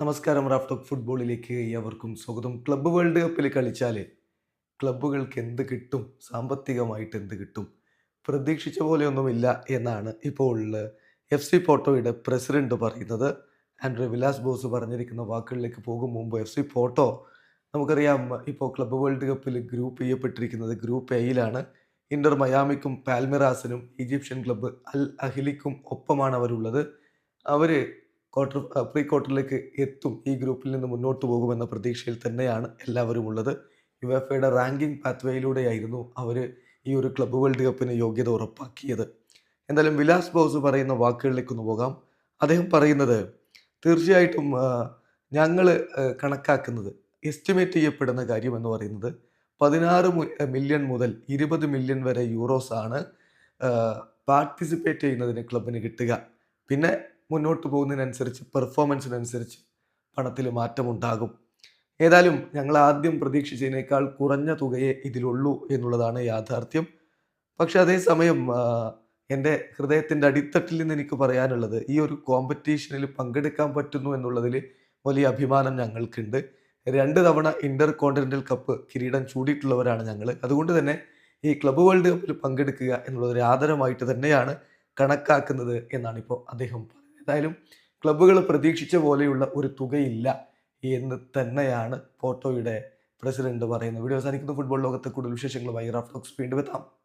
നമസ്കാരം റാഫ്റ്റോക്ക് ഫുട്ബോളിലേക്ക് ഏവർക്കും സ്വാഗതം. ക്ലബ്ബ് വേൾഡ് കപ്പിൽ കളിച്ചാൽ ക്ലബ്ബുകൾക്ക് എന്ത് കിട്ടും? സാമ്പത്തികമായിട്ട് എന്ത് കിട്ടും? പ്രതീക്ഷിച്ച പോലെയൊന്നുമില്ല എന്നാണ് ഇപ്പോൾ എഫ് സി പോട്ടോയുടെ പ്രസിഡന്റ് പറയുന്നത്. ആൻഡ്രോ വിലാസ് ബോസ് പറഞ്ഞിരിക്കുന്ന വാക്കുകളിലേക്ക് പോകും. മുമ്പ് എഫ് സി പോട്ടോ നമുക്കറിയാം. ഇപ്പോൾ ക്ലബ്ബ് വേൾഡ് കപ്പിൽ ഗ്രൂപ്പ് ചെയ്യപ്പെട്ടിരിക്കുന്നത് ഗ്രൂപ്പ് എയിലാണ്. ഇന്റർ മയാമിക്കും പാൽമിറാസിനും ഈജിപ്ഷ്യൻ ക്ലബ്ബ് അൽ അഹിലിക്കും ഒപ്പമാണ് അവരുള്ളത്. അവർ ക്വാർട്ടർ പ്രീ ക്വാർട്ടറിലേക്ക് എത്തും. ഈ ഗ്രൂപ്പിൽ നിന്ന് മുന്നോട്ട് പോകുമെന്ന പ്രതീക്ഷയിൽ തന്നെയാണ് എല്ലാവരും ഉള്ളത്. യു എഫ് എയുടെ റാങ്കിങ് പാത്വേയിലൂടെയായിരുന്നു അവർ ഈ ഒരു ക്ലബ് വേൾഡ് കപ്പിന് യോഗ്യത ഉറപ്പാക്കിയത്. എന്തായാലും വിലാസ് ബോസ് പറയുന്ന വാക്കുകളിലേക്ക് ഒന്ന് പോകാം. അദ്ദേഹം പറയുന്നത് തീർച്ചയായിട്ടും ഞങ്ങൾ കണക്കാക്കുന്നത് എസ്റ്റിമേറ്റ് ചെയ്യപ്പെടുന്ന കാര്യം എന്ന് പറയുന്നത് പതിനാറ് മില്യൺ മുതൽ ഇരുപത് മില്യൺ വരെ യൂറോസ് ആണ് പാർട്ടിസിപ്പേറ്റ് ചെയ്യുന്നതിന് ക്ലബിന് കിട്ടുക. പിന്നെ മുന്നോട്ട് പോകുന്നതിനനുസരിച്ച് പെർഫോമൻസിനനുസരിച്ച് പണത്തിൽ മാറ്റമുണ്ടാകും. ഏതായാലും ഞങ്ങൾ ആദ്യം പ്രതീക്ഷിച്ചതിനേക്കാൾ കുറഞ്ഞ തുകയെ ഇതിലുള്ളൂ എന്നുള്ളതാണ് യാഥാർത്ഥ്യം. പക്ഷെ അതേസമയം എന്റെ ഹൃദയത്തിന്റെ അടിത്തട്ടിൽ നിന്ന് എനിക്ക് പറയാനുള്ളത് ഈ ഒരു കോമ്പറ്റീഷനിൽ പങ്കെടുക്കാൻ പറ്റുന്നു എന്നുള്ളതിൽ വലിയ അഭിമാനം ഞങ്ങൾക്കുണ്ട്. രണ്ട് തവണ ഇന്റർ കോണ്ടിനെന്റൽ കപ്പ് കിരീടം ചൂടിയിട്ടുള്ളവരാണ് ഞങ്ങൾ അതുകൊണ്ട് തന്നെ ഈ ക്ലബ് വേൾഡ് കപ്പിൽ പങ്കെടുക്കുക എന്നുള്ളത് ഒരു ആദരമായിട്ട് തന്നെയാണ് കണക്കാക്കുന്നത് എന്നാണ് ഇപ്പോൾ അദ്ദേഹം പറയുന്നത് ഏതായാലും ക്ലബ്ബുകൾ പ്രതീക്ഷിച്ച പോലെയുള്ള ഒരു തുകയില്ല എന്ന് തന്നെയാണ് പോട്ടോയുടെ പ്രസിഡന്റ് പറയുന്നത്. വീഡിയോ അവസാനിക്കുന്ന. ഫുട്ബോൾ ലോകത്തെ കൂടുതൽ വിശേഷങ്ങളുമായി റാഫ്റ്റോക്സ് വീണ്ടും എത്താം.